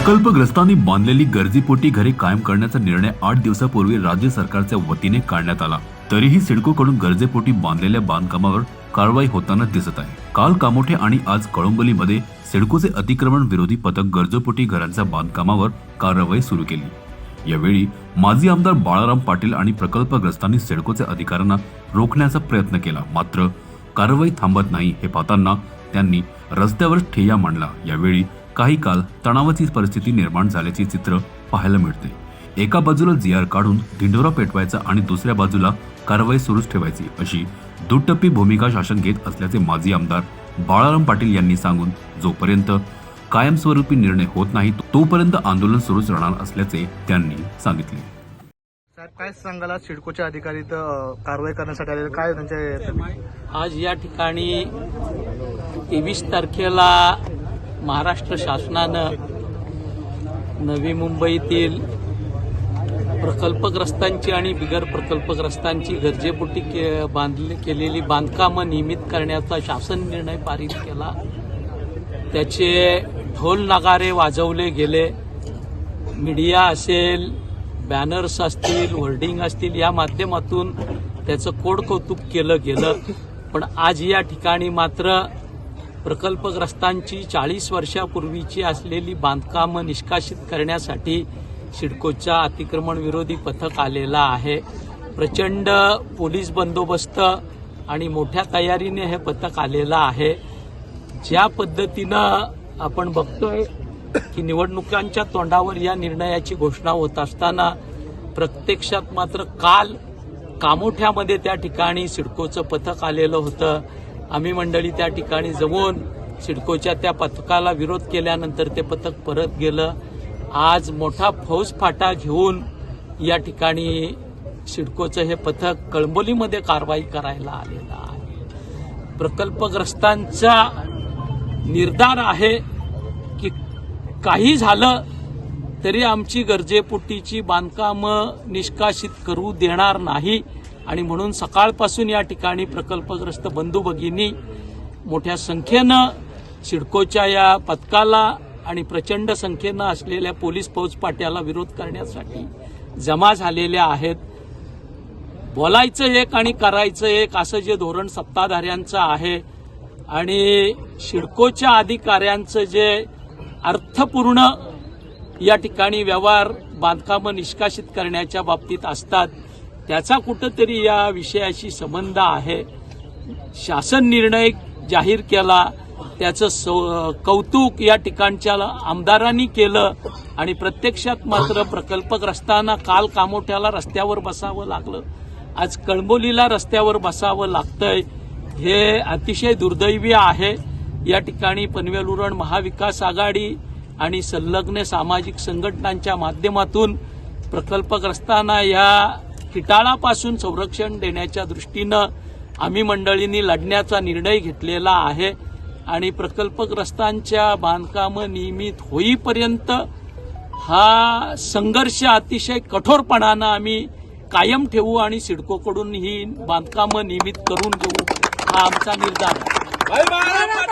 प्रकल्पग्रस्तांनी बांधलेली गरजेपोटी घरे कायम करण्याचा निर्णय आठ दिवसापूर्वी राज्य सरकारच्या वतीने काढण्यात आला. तरीही सिडकोकडून गरजेपोटी बांधलेल्या बांधकामावर कारवाई होताना दिसत आहे. काल कामोठे आणि आज कळंबोलीमध्ये सिडकोचे अतिक्रमण विरोधी पथक गरजेपोटी घरांच्या बांधकामावर कारवाई सुरू केली. यावेळी माजी आमदार बाळाराम पाटील आणि प्रकल्पग्रस्तांनी सिडकोच्या अधिकाऱ्यांना रोखण्याचा प्रयत्न केला. मात्र कारवाई थांबत नाही हे पाहताना त्यांनी रस्त्यावर ठेया मांडला. यावेळी काही काल तणावाची परिस्थिती निर्माण झाल्याचे चित्र पाहायला मिळते. एका बाजूला जी आर काढून ढिंडोरा पेटवायचा आणि दुसऱ्या बाजूला कारवाई सुरूच ठेवायची अशी दुटप्पी भूमिका शासन घेत असल्याचे माजी आमदार बाळाराम पाटील यांनी सांगून जोपर्यंत कायमस्वरूपी निर्णय होत नाही तोपर्यंत आंदोलन सुरूच राहणार असल्याचे त्यांनी सांगितले. साहेब काय सांगाल? आज सिडकोचे अधिकारी कारवाई करण्यासाठी आलेले काय त्यांचे आज या ठिकाणी तेवीस तारखेला महाराष्ट्र शासनानं नवी मुंबईतील प्रकल्पग्रस्तांची आणि बिगर प्रकल्पग्रस्तांची गरजेपोटी के बांधले केलेली बांधकामं नियमित करण्याचा शासन निर्णय पारित केला. त्याचे ढोल नगारे वाजवले गेले. मीडिया असेल बॅनर्स असतील होर्डिंग असतील या माध्यमातून त्याचं कोड कौतुक केलं गेलं. पण आज या ठिकाणी मात्र प्रकल्पग्रस्तांची चाळीस वर्षापूर्वीची असलेली बांधकामं निष्कासित करण्यासाठी सिडकोच्या अतिक्रमण विरोधी पथक आलेलं आहे. प्रचंड पोलीस बंदोबस्त आणि मोठ्या तयारीने हे पथक आलेलं आहे. ज्या पद्धतीनं आपण बघतोय की निवडणुकांच्या तोंडावर या निर्णयाची घोषणा होत असताना प्रत्यक्षात मात्र काल कामोठ्यामध्ये त्या ठिकाणी सिडकोचं पथक आलेलं होतं. आम्ही मंडळी त्या ठिकाणी जमून सिडकोच्या त्या पथकाला विरोध केल्यानंतर ते पथक परत गेलं. आज मोठा फौजफाटा घेऊन या ठिकाणी सिडकोचं हे पथक कळंबोलीमध्ये कारवाई करायला आलेलं आहे. प्रकल्पग्रस्तांचा निर्धार आहे की काही झालं तरी आमची गरजेपोटीची बांधकामं निष्कासित करू देणार नाही. आणि म्हणून सकाळपासून या ठिकाणी प्रकल्पग्रस्त बंधू भगिनी मोठ्या संख्येनं सिडकोच्या या पथकाला आणि प्रचंड संख्येनं असलेल्या पोलीस फौजपाट्याला विरोध करण्यासाठी जमा झालेल्या आहेत. बोलायचं एक आणि करायचं एक असं जे धोरण सत्ताधाऱ्यांचं आहे आणि सिडकोच्या अधिकाऱ्यांचं जे अर्थपूर्ण या ठिकाणी व्यवहार बांधकामं निष्कासित करण्याच्या बाबतीत असतात त्याचा कुठंतरी या विषयाशी संबंध आहे. शासन निर्णय जाहीर केला त्याचं सौ- कौतुक या ठिकाणच्या आमदारांनी केलं आणि प्रत्यक्षात मात्र प्रकल्पग्रस्तांना काल कामोठ्याला रस्त्यावर बसावं लागलं. आज कळंबोलीला रस्त्यावर बसावं लागतंय. हे अतिशय दुर्दैवी आहे. या ठिकाणी पनवेल उरण महाविकास आघाडी आणि संलग्न सामाजिक संघटनांच्या माध्यमातून प्रकल्पग्रस्तांना या किटाळापासून संरक्षण देण्याच्या दृष्टीनं आम्ही मंडळींनी लढण्याचा निर्णय घेतलेला आहे आणि प्रकल्पग्रस्तांच्या बांधकामं नियमित होईपर्यंत हा संघर्ष अतिशय कठोरपणानं आम्ही कायम ठेवू आणि सिडकोकडून ही बांधकामं नियमित करून घेऊ हा आमचा निर्धार